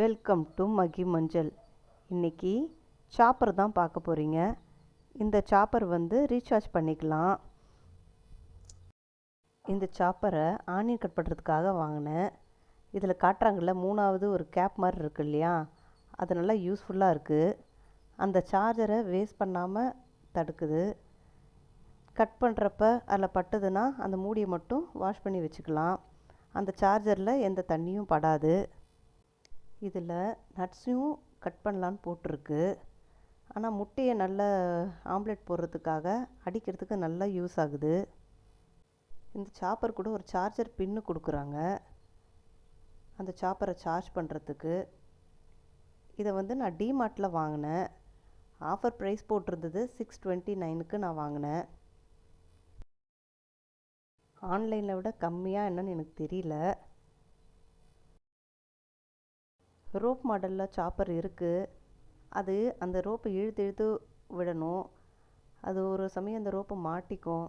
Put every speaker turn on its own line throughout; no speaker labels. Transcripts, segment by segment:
Welcome to மகி மஞ்சள் இன்றைக்கி chopper தான் பார்க்க போகிறீங்க இந்த சாப்பர் வந்து ரீசார்ஜ் பண்ணிக்கலாம். இந்த சாப்பரை ஆனியன் கட் பண்ணுறதுக்காக வாங்கினேன். இதில் காட்டுறாங்கல்ல மூணாவது ஒரு கேப் மாதிரி இருக்கு இல்லையா? அது நல்லா யூஸ்ஃபுல்லாக இருக்குது அந்த சார்ஜரை வேஸ்ட் பண்ணாமல் தடுக்குது. கட் பண்ணுறப்ப அதில் பட்டுதுன்னா அந்த மூடியை மட்டும் வாஷ் பண்ணி வச்சுக்கலாம். அந்த சார்ஜரில் எந்த தண்ணியும் படாது. இதில் நட்ஸையும் கட் பண்ணலான்னு போட்டிருக்கு. ஆனால் முட்டையை நல்ல ஆம்லெட் போடுறதுக்காக அடிக்கிறதுக்கு நல்லா யூஸ் ஆகுது. இந்த சாப்பர் கூட ஒரு சார்ஜர் பின்னு கொடுக்குறாங்க. அந்த சாப்பரை சார்ஜ் பண்ணுறதுக்கு. இதை வந்து நான் டிமார்ட்டில் வாங்கினேன். ஆஃபர் ப்ரைஸ் போட்டிருந்தது சிக்ஸ் டுவெண்ட்டி நைனுக்கு நான் வாங்கினேன். ஆன்லைனில் விட கம்மியாக என்னன்னு எனக்கு தெரியல. ரோப் மாடலில் சாப்பர் இருக்குது அது அந்த ரோப்பை இழுத்து இழுத்து விடணும். அது ஒரு சமயம் அந்த ரோப்பை மாட்டிக்கும்.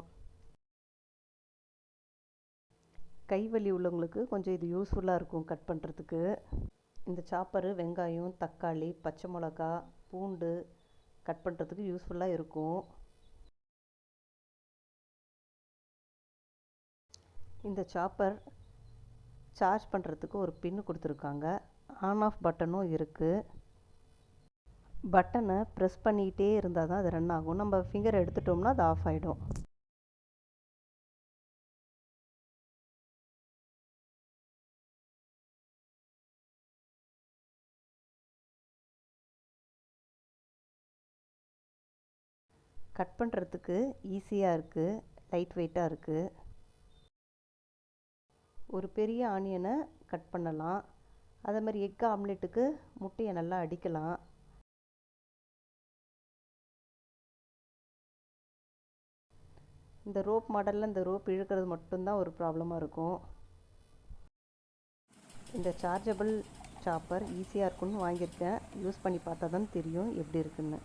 கைவலி உள்ளவங்களுக்கு கொஞ்சம் இது யூஸ்ஃபுல்லாக இருக்கும் கட் பண்ணுறதுக்கு இந்த சாப்பரு வெங்காயம் தக்காளி பச்சை மிளகா பூண்டு கட் பண்ணுறதுக்கு யூஸ்ஃபுல்லாக இருக்கும். இந்த சாப்பர் சார்ஜ் பண்ணுறதுக்கு ஒரு பின்னு கொடுத்துருக்காங்க. ஆன் ஆஃப் பட்டனும் இருக்குது பட்டனை ப்ரெஸ் பண்ணிக்கிட்டே இருந்தால் தான் அது ரன் ஆகும். நம்ம ஃபிங்கர் எடுத்துட்டோம்னா அது ஆஃப் ஆகிடும் கட் பண்ணுறதுக்கு ஈஸியாக இருக்குது லைட் வெயிட்டாக இருக்குது ஒரு பெரிய ஆனியனை கட் பண்ணலாம். அதே மாதிரி எக் ஆம்லெட்டுக்கு முட்டையை நல்லா அடிக்கலாம். இந்த ரோப் மாடலில் இந்த ரோப் இழுக்கிறது மட்டும்தான் ஒரு ப்ராப்ளமாக இருக்கும். இந்த சார்ஜபிள் சாப்பர் ஈஸியாக இருக்குன்னு வாங்கியிருக்கேன். யூஸ் பண்ணி பார்த்தா தான் தெரியும் எப்படி இருக்குன்னு.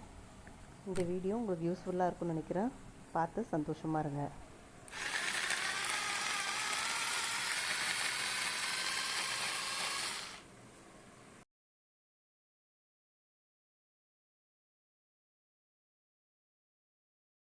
இந்த வீடியோ உங்களுக்கு யூஸ்ஃபுல்லாக இருக்கும்னு நினைக்கிறேன். பார்த்து சந்தோஷமாக இருங்க.